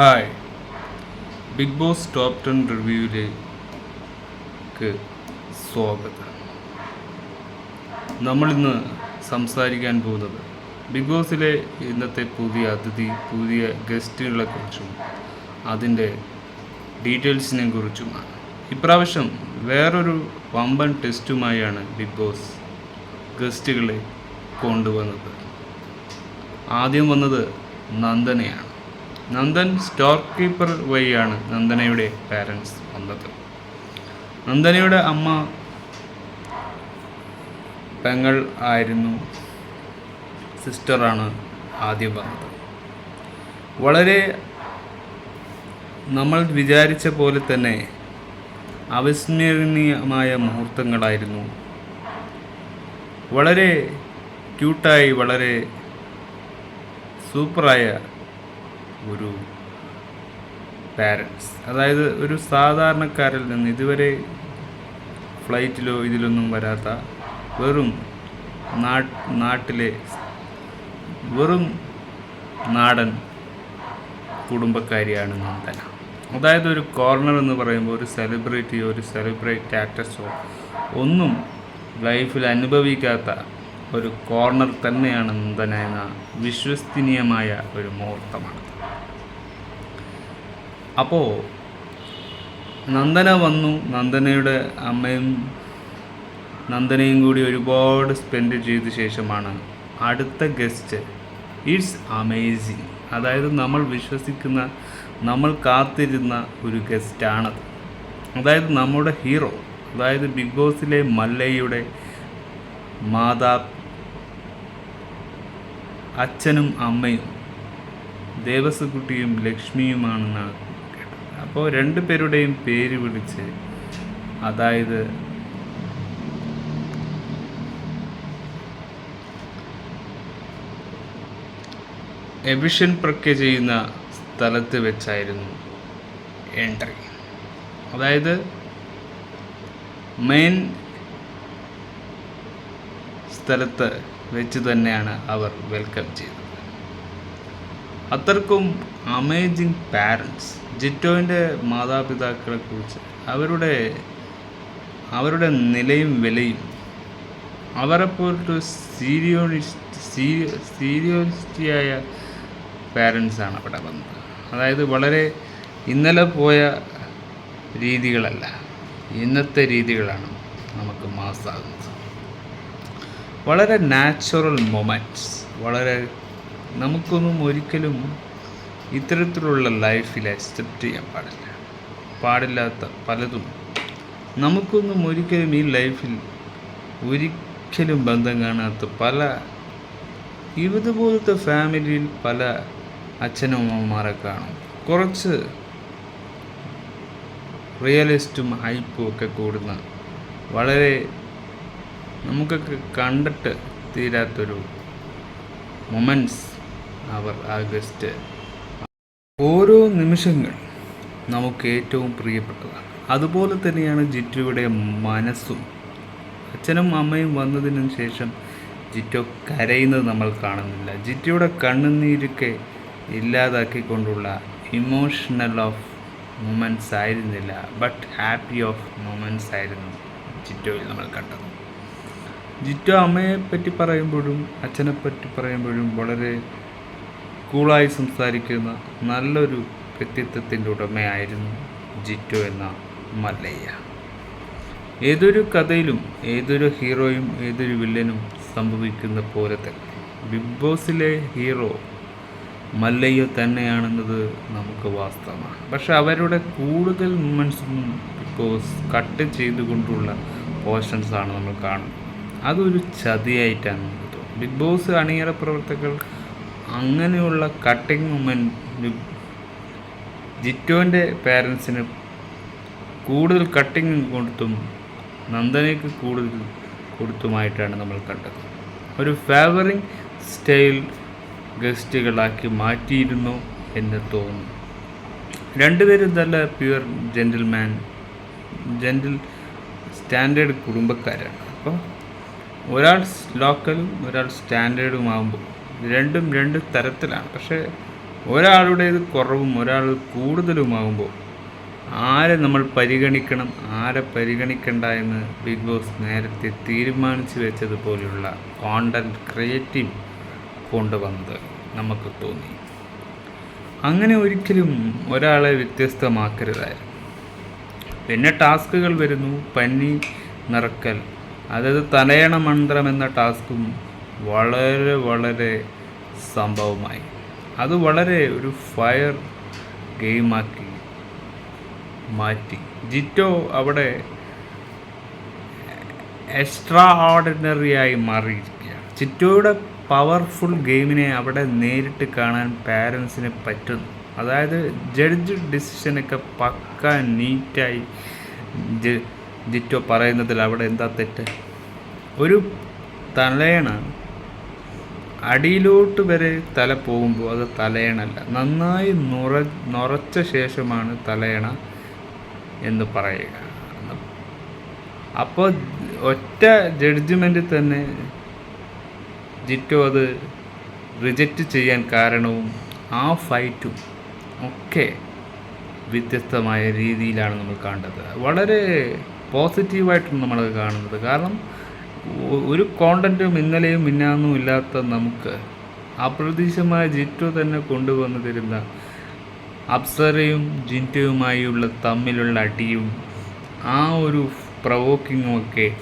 Hi. Bigg Boss top ten റിവ്യൂവിലേക്ക് സ്വാഗതം. നമ്മളിന്ന് സംസാരിക്കാൻ പോകുന്നത് ബിഗ് ബോസിലെ ഇന്നത്തെ പുതിയ അതിഥി പുതിയ ഗസ്റ്റുകളെ കുറിച്ചും അതിന്റെ ഡീറ്റെയിൽസിനെ കുറിച്ചുമാണ്. ഇപ്രാവശ്യം വേറൊരു വമ്പൻ ടെസ്റ്റുമായാണ് ബിഗ് ബോസ് ഗസ്റ്റുകളെ കൊണ്ടുവന്നത്. ആദ്യം വന്നത് നന്ദനയാണ്. നന്ദൻ സ്റ്റോർ കീപ്പർ വഴിയാണ് നന്ദനയുടെ പാരൻസ് വന്നത്. നന്ദനയുടെ അമ്മ പെങ്ങൾ ആയിരുന്നു സിസ്റ്ററാണ് ആദ്യം വന്നത്. വളരെ നമ്മൾ വിചാരിച്ച പോലെ തന്നെ അവിസ്മരണീയമായ മുഹൂർത്തങ്ങളായിരുന്നു. വളരെ ക്യൂട്ടായി വളരെ സൂപ്പറായ ഒരു പാരൻസ് അതായത് ഒരു സാധാരണക്കാരിൽ നിന്ന് ഇതുവരെ ഫ്ലൈറ്റിലോ ഇതിലൊന്നും വരാത്ത വെറും നാട്ടിലെ വെറും നാടൻ കുടുംബക്കാരിയാണ് നന്ദന. അതായത് ഒരു കോർണർ എന്ന് പറയുമ്പോൾ ഒരു സെലിബ്രിറ്റിയോ ഒരു സെലിബ്രിറ്റി ആക്ടർസോ ഒന്നും ലൈഫിൽ അനുഭവിക്കാത്ത ഒരു കോർണർ തന്നെയാണ് നന്ദന എന്ന വിശ്വസനീയമായ ഒരു മുഹൂർത്തമാണ്. അപ്പോൾ നന്ദന വന്നു. നന്ദനയുടെ അമ്മയും നന്ദനയും കൂടി ഒരുപാട് സ്പെൻഡ് ചെയ്ത ശേഷമാണ് അടുത്ത ഗസ്റ്റ് ഇറ്റ്സ് അമേസിങ് അതായത് നമ്മൾ വിശ്വസിക്കുന്ന നമ്മൾ കാത്തിരുന്ന ഒരു ഗസ്റ്റാണത് അതായത് നമ്മുടെ ഹീറോ അതായത് ബിഗ് ബോസിലെ മല്ലയുടെ മാതാ അച്ഛനും അമ്മയും ദേവസ്വകുട്ടിയും ലക്ഷ്മിയുമാണെന്നാണ് അപ്പോൾ രണ്ടു പേരുടെയും പേര് വിളിച്ച് അതായത് എബിഷൻ പ്രക്രിയ ചെയ്യുന്ന സ്ഥലത്ത് വെച്ചായിരുന്നു എൻട്രി. അതായത് മെയിൻ സ്ഥലത്ത് വെച്ച് തന്നെയാണ് അവർ വെൽക്കം ചെയ്തത്. അത്രക്കും അമേസിങ് പാരൻസ് ജിറ്റോവിന്റെ മാതാപിതാക്കളെ കുറിച്ച് അവരുടെ അവരുടെ നിലയും വിലയും അവരെ അവരെപ്പോലൊരു സീരിയോണിസ്റ്റ് സീരിയോ സീരിയോണിസ്റ്റിയായ പാരൻസാണ് അവിടെ വന്നത്. അതായത് വളരെ ഇന്നലെ പോയ രീതികളല്ല ഇന്നത്തെ രീതികളാണ് നമുക്ക് മാസ്സാകുന്നത് വളരെ നാച്ചുറൽ മൊമെന്റ്സ് വളരെ നമുക്കൊന്നും ഒരിക്കലും ഇത്തരത്തിലുള്ള ലൈഫിൽ അക്സെപ്റ്റ് ചെയ്യാൻ പാടില്ല. പാടില്ലാത്ത പലതും. നമുക്കൊന്നും ഒരിക്കലും ഈ ലൈഫിൽ ഒരിക്കലും ബന്ധം കാണാത്ത പല ഇതുപോലത്തെ ഫാമിലിയിൽ പല അച്ഛനും അമ്മമാരെ കാണും. കുറച്ച് റിയലിസ്റ്റും ഹൈപ്പും ഒക്കെ കൂടുന്ന വളരെ നമുക്കൊക്കെ കണ്ടിട്ട് തീരാത്തൊരു മൊമെന്റ്സ് അവർ ആഗസ്റ്റ് ഓരോ നിമിഷങ്ങൾ നമുക്ക് ഏറ്റവും പ്രിയപ്പെട്ടതാണ്. അതുപോലെ തന്നെയാണ് ജിറ്റുയുടെ മനസ്സും. അച്ഛനും അമ്മയും വന്നതിന് ശേഷം ജിറ്റോ കരയുന്നത് നമ്മൾ കാണുന്നില്ല. ജിറ്റയുടെ കണ്ണുനീരൊക്കെ ഇല്ലാതാക്കിക്കൊണ്ടുള്ള ഇമോഷണൽ ഓഫ് മൊമെന്റ്സ് ആയിരുന്നില്ല. ബട്ട് ഹാപ്പി ഓഫ് മൊമെന്റ്സ് ആയിരുന്നു ജിറ്റോയിൽ നമ്മൾ കണ്ടത്. ജിറ്റോ അമ്മയെ പറ്റി പറയുമ്പോഴും അച്ഛനെ പറ്റി പറയുമ്പോഴും വളരെ കൂളായി സംസാരിക്കുന്ന നല്ലൊരു വ്യക്തിത്വത്തിന്റെ ഉടമയായിരുന്നു ജിറ്റോ എന്ന മല്ലയ്യ. ഏതൊരു കഥയിലും ഏതൊരു ഹീറോയും ഏതൊരു വില്ലനും സംഭവിക്കുന്ന പോലെ തന്നെ ബിഗ് ബോസിലെ ഹീറോ മല്ലയ്യ തന്നെയാണെന്നത് നമുക്ക് വാസ്തവമാണ്. പക്ഷെ അവരുടെ കൂടുതൽ മൂമെൻസും ബിഗ് ബോസ് കട്ട് ചെയ്തുകൊണ്ടുള്ള പോർഷൻസാണ് നമ്മൾ കാണുന്നത്. അതൊരു ചതിയായിട്ടാണ് നമുക്ക് തോന്നുന്നത്. ബിഗ് ബോസ് അണിയറ പ്രവർത്തകർ അങ്ങനെയുള്ള കട്ടിങ് മൂമെന്റ് ജിറ്റോന്റെ പേരൻസിന് കൂടുതൽ കട്ടിങ് കൊടുത്തും നന്ദനയ്ക്ക് കൂടുതൽ കൊടുത്തുമായിട്ടാണ് നമ്മൾ കണ്ടത്. ഒരു ഫേവറിങ് സ്റ്റൈൽ ഗസ്റ്റുകളാക്കി മാറ്റിയിരുന്നു എന്ന് തോന്നുന്നു. രണ്ടുപേരും നല്ല പ്യുവർ ജെന്റിൽമാൻ ജെന്റിൽ സ്റ്റാൻഡേർഡ് കുടുംബക്കാരാണ്. അപ്പോൾ ഒരാൾ ലോക്കലും ഒരാൾ സ്റ്റാൻഡേർഡും ആകുമ്പോൾ രണ്ടും രണ്ട് തരത്തിലാണ്. പക്ഷേ ഒരാളുടേത് കുറവും ഒരാൾ കൂടുതലുമാകുമ്പോൾ ആരെ നമ്മൾ പരിഗണിക്കണം ആരെ പരിഗണിക്കണ്ട എന്ന് ബിഗ് ബോസ് നേരത്തെ തീരുമാനിച്ചു വെച്ചതുപോലെയുള്ള കോണ്ടന്റ് ക്രിയേറ്റീവ് കൊണ്ടുവന്നത് നമുക്ക് തോന്നി. അങ്ങനെ ഒരിക്കലും ഒരാളെ വ്യത്യസ്തമാക്കരുതായിരുന്നു. പിന്നെ ടാസ്കുകൾ വരുന്നു പനി നിറക്കൽ. അതായത് തലയണ മന്ത്രം എന്ന ടാസ്കും വളരെ വളരെ സംഭവമായി. അത് വളരെ ഒരു ഫയർ ഗെയിമാക്കി മാറ്റി. ജിറ്റോ അവിടെ എക്സ്ട്രാ ഓർഡിനറി ആയി മാറിയിരിക്കുകയാണ്. ചിറ്റോയുടെ പവർഫുൾ ഗെയിമിനെ അവിടെ നേരിട്ട് കാണാൻ പാരൻസിന് പറ്റുന്നു. അതായത് ജഡ്ജ് ഡിസിഷനൊക്കെ പക്ക നീറ്റായി ജിറ്റോ പറയുന്നതിൽ അവിടെ എന്താ തെറ്റ്? ഒരു തലയണ അടിയിലോട്ട് വരെ തല പോകുമ്പോൾ അത് തലയണല്ല. നന്നായി നുറ നുറച്ച ശേഷമാണ് തലയണ എന്ന് പറയുക. അപ്പോൾ ഒറ്റ ജഡ്ജ്മെന്റിൽ തന്നെ ജിറ്റോ അത് റിജക്റ്റ് ചെയ്യാൻ കാരണവും ആ ഫൈറ്റും ഒക്കെ വ്യത്യസ്തമായ രീതിയിലാണ് നമ്മൾ കണ്ടത്. വളരെ പോസിറ്റീവായിട്ടാണ് നമ്മളത് കാണുന്നത്. കാരണം ഒരു കോണ്ടന്റും ഇന്നലെയും മിന്നാന്നും ഇല്ലാത്ത നമുക്ക് അപ്രതീക്ഷിതമായ ജിറ്റോ തന്നെ കൊണ്ടുവന്നു തരുന്ന അപ്സരയും ജിന്റുവുമായുള്ള തമ്മിലുള്ള അടിയും ആ ഒരു പ്രവോക്കിങ്ങും ഒക്കെ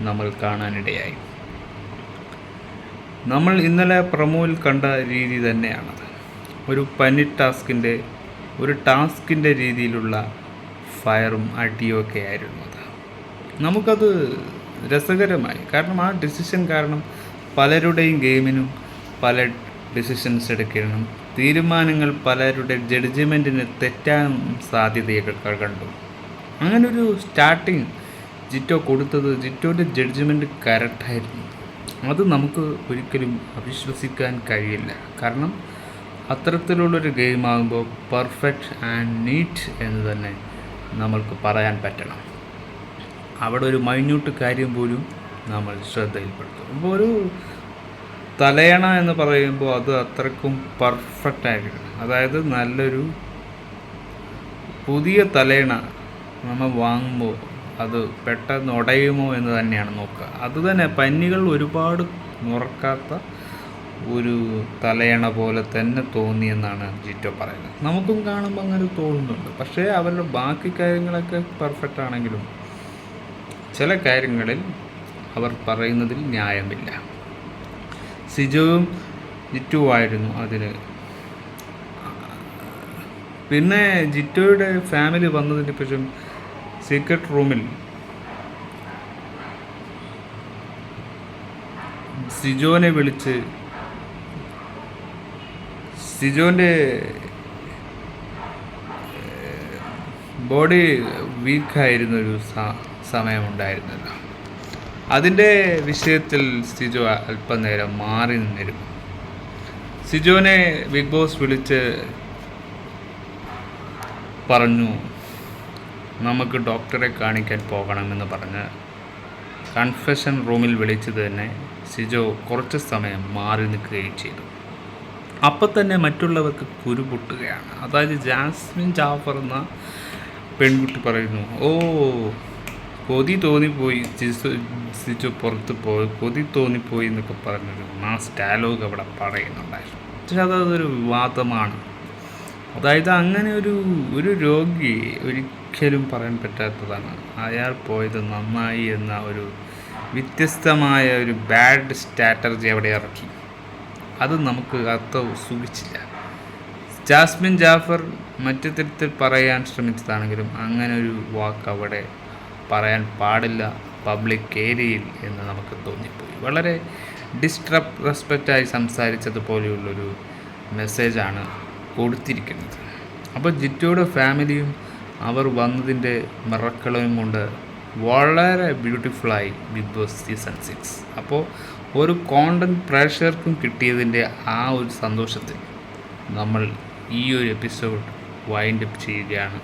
നമ്മൾ കാണാനിടയായി. നമ്മൾ ഇന്നലെ പ്രമോയിൽ കണ്ട രീതി തന്നെയാണത് ഒരു പനി ടാസ്കിന്റെ ഒരു ടാസ്കിന്റെ രീതിയിലുള്ള ഫയറും അടിയും ഒക്കെ ആയിരുന്നു അത്. നമുക്കത് രസകരമായി. കാരണം ആ ഡിസിഷൻ കാരണം പലരുടെയും ഗെയിമിനും പല ഡിസിഷൻസ് എടുക്കണം തീരുമാനങ്ങൾ പലരുടെ ജഡ്ജ്മെന്റിന് തെറ്റാൻ സാധ്യതയൊക്കെ കണ്ടു. അങ്ങനൊരു സ്റ്റാർട്ടിങ് ജിറ്റോ കൊടുത്തത് ജിറ്റോന്റെ ജഡ്ജ്മെന്റ് കറക്റ്റായിരുന്നു അത് നമുക്ക് ഒരിക്കലും അവിശ്വസിക്കാൻ കഴിയില്ല. കാരണം അത്തരത്തിലുള്ളൊരു ഗെയിമാകുമ്പോൾ പെർഫെക്റ്റ് ആൻഡ് നീറ്റ് എന്ന് തന്നെ നമ്മൾക്ക് പറയാൻ പറ്റണം. അവിടെ ഒരു മൈന്യൂട്ട് കാര്യം പോലും നമ്മൾ ശ്രദ്ധയിൽപ്പെടുത്തും. അപ്പോൾ ഒരു തലയണ എന്ന് പറയുമ്പോൾ അത് അത്രക്കും പെർഫെക്റ്റ് ആയിരിക്കണം അതായത് നല്ലൊരു പുതിയ തലയണ നമ്മൾ വാങ്ങുമ്പോൾ അത് പെട്ടെന്ന് ഉടയുമോ എന്ന് തന്നെയാണ് നോക്കുക. അത് തന്നെ പന്നികൾ ഒരുപാട് നുറക്കാത്ത ഒരു തലയണ പോലെ തന്നെ തോന്നിയെന്നാണ് ജിറ്റോ പറയുന്നത്. നമുക്കും കാണുമ്പോൾ അങ്ങനെ തോന്നുന്നുണ്ട്. പക്ഷേ അവരുടെ ബാക്കി കാര്യങ്ങളൊക്കെ പെർഫെക്റ്റ് ആണെങ്കിലും ചില കാര്യങ്ങളിൽ അവർ പറയുന്നതിൽ ന്യായമില്ല. സിജുവും ജിറ്റുവായിരുന്നു അതിന്. പിന്നെ ജിറ്റോയുടെ ഫാമിലി വന്നതിന് ശേഷം സീക്രട്ട് റൂമിൽ സിജോനെ വിളിച്ച് സിജോന്റെ ബോഡി വീക്കായിരുന്നൊരു സ- സമയമുണ്ടായിരുന്നല്ലോ. അതിന്റെ വിഷയത്തിൽ സിജോ അല്പനേരം മാറി നിന്നിരുന്നു. സിജോനെ ബിഗ് ബോസ് വിളിച്ച് പറഞ്ഞു നമുക്ക് ഡോക്ടറെ കാണിക്കാൻ പോകണമെന്ന് പറഞ്ഞ് കൺഫെഷൻ റൂമിൽ വിളിച്ചത് തന്നെ സിജോ കുറച്ച് സമയം മാറി നിൽക്കുകയും ചെയ്തു. അപ്പം തന്നെ മറ്റുള്ളവർക്ക് കുരുപൊട്ടുകയാണ്. അതായത് ജാസ്മിൻ ജാഫർ എന്ന പെൺകുട്ടി പറയുന്നു ഓ കൊതി തോന്നിപ്പോയി ചിരിച്ചു പുറത്ത് പോയി കൊതി തോന്നിപ്പോയി എന്നൊക്കെ പറഞ്ഞൊരു മാസ് ഡയലോഗ് അവിടെ പറയുന്നുണ്ടായിരുന്നു. പക്ഷെ അതൊരു വിവാദമാണ് അതായത് അങ്ങനെ ഒരു ഒരു രോഗി ഒരിക്കലും പറയാൻ പറ്റാത്തതാണ്. അയാൾ പോയത് നന്നായി എന്ന ഒരു വ്യത്യസ്തമായ ഒരു ബാഡ് സ്ട്രാറ്റജി അവിടെ ഇറക്കി. അത് നമുക്ക് അത്ര സുഖിച്ചില്ല. ജാസ്മിൻ ജാഫർ മറ്റു തരത്തിൽ പറയാൻ ശ്രമിച്ചതാണെങ്കിലും അങ്ങനെ ഒരു വാക്ക് അവിടെ പറയാൻ പാടില്ല പബ്ലിക് ഏരിയയിൽ എന്ന് നമുക്ക് തോന്നിപ്പോയി. വളരെ ഡിസ്ട്രപ് റെസ്പെക്റ്റായി സംസാരിച്ചതുപോലെയുള്ളൊരു മെസ്സേജാണ് കൊടുത്തിരിക്കുന്നത്. അപ്പോൾ ജിറ്റോയുടെ ഫാമിലിയും അവർ വന്നതിന്റെ മറക്കളവും കൊണ്ട് വളരെ ബ്യൂട്ടിഫുള്ളായി ബിഗ് ബോസ് സീസൺ സിക്സ് അപ്പോൾ ഒരു കോണ്ടന്റ് പ്രേക്ഷകർക്കും കിട്ടിയതിന്റെ ആ ഒരു സന്തോഷത്തിൽ നമ്മൾ ഈ ഒരു എപ്പിസോഡ് വൈൻഡപ്പ് ചെയ്യുകയാണ്.